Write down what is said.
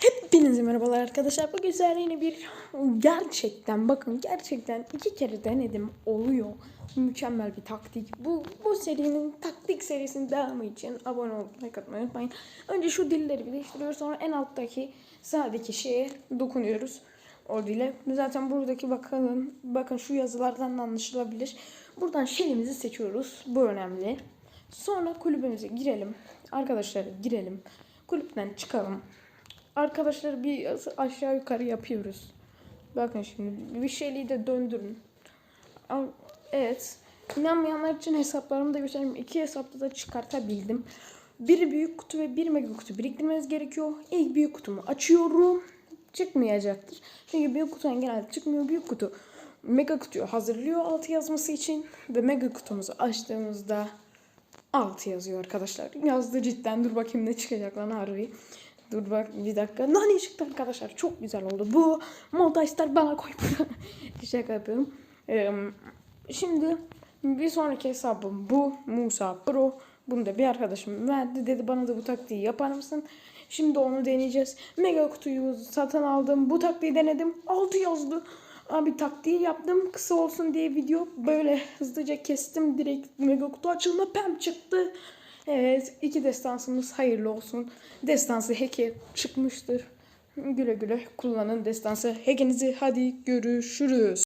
Hepinize merhabalar arkadaşlar. Bugün sizlerle yine bir gerçekten bakın gerçekten iki kere denedim oluyor. Mükemmel bir taktik. Bu bu serinin taktik serisinin devamı için abone olup like atmayı unutmayın. Önce şu dilleri bir sonra en alttaki sağdaki şeye dokunuyoruz. O dile. Zaten buradaki bakın bakın şu yazılardan da anlaşılabilir. Buradan şelimizi seçiyoruz. Bu önemli. Sonra kulübümüze girelim. Arkadaşlar girelim. Kulüpten çıkalım. Arkadaşlar bir aşağı yukarı yapıyoruz. Bakın şimdi bir şeyliği de döndürün. Evet. İnanmayanlar için hesaplarımı da göstereyim. İki hesapta da çıkartabildim. Bir büyük kutu ve bir mega kutu biriktirmeniz gerekiyor. İlk büyük kutumu açıyorum. Çıkmayacaktır. Çünkü büyük kutudan genelde çıkmıyor. Büyük kutu mega kutuyu hazırlıyor altı yazması için. Ve mega kutumuzu açtığımızda 6 yazıyor arkadaşlar. Yazdı cidden. Dur bakayım ne çıkacak lan harbi. Dur bak bir dakika. Nani çıktı arkadaşlar. Çok güzel oldu. Bu montajlar bana koy. Şaka yapıyorum. Ee, şimdi bir sonraki hesabım bu. Musa Pro. Bunu da bir arkadaşım verdi. Dedi bana da bu taktiği yapar mısın? Şimdi onu deneyeceğiz. Mega kutuyu satın aldım. Bu taktiği denedim. 6 yazdı. Abi taktiği yaptım kısa olsun diye video böyle hızlıca kestim direkt mega kutu açılma pem çıktı. Evet iki destansımız hayırlı olsun. Destansı heke çıkmıştır. Güle güle kullanın destansı hekenizi hadi görüşürüz.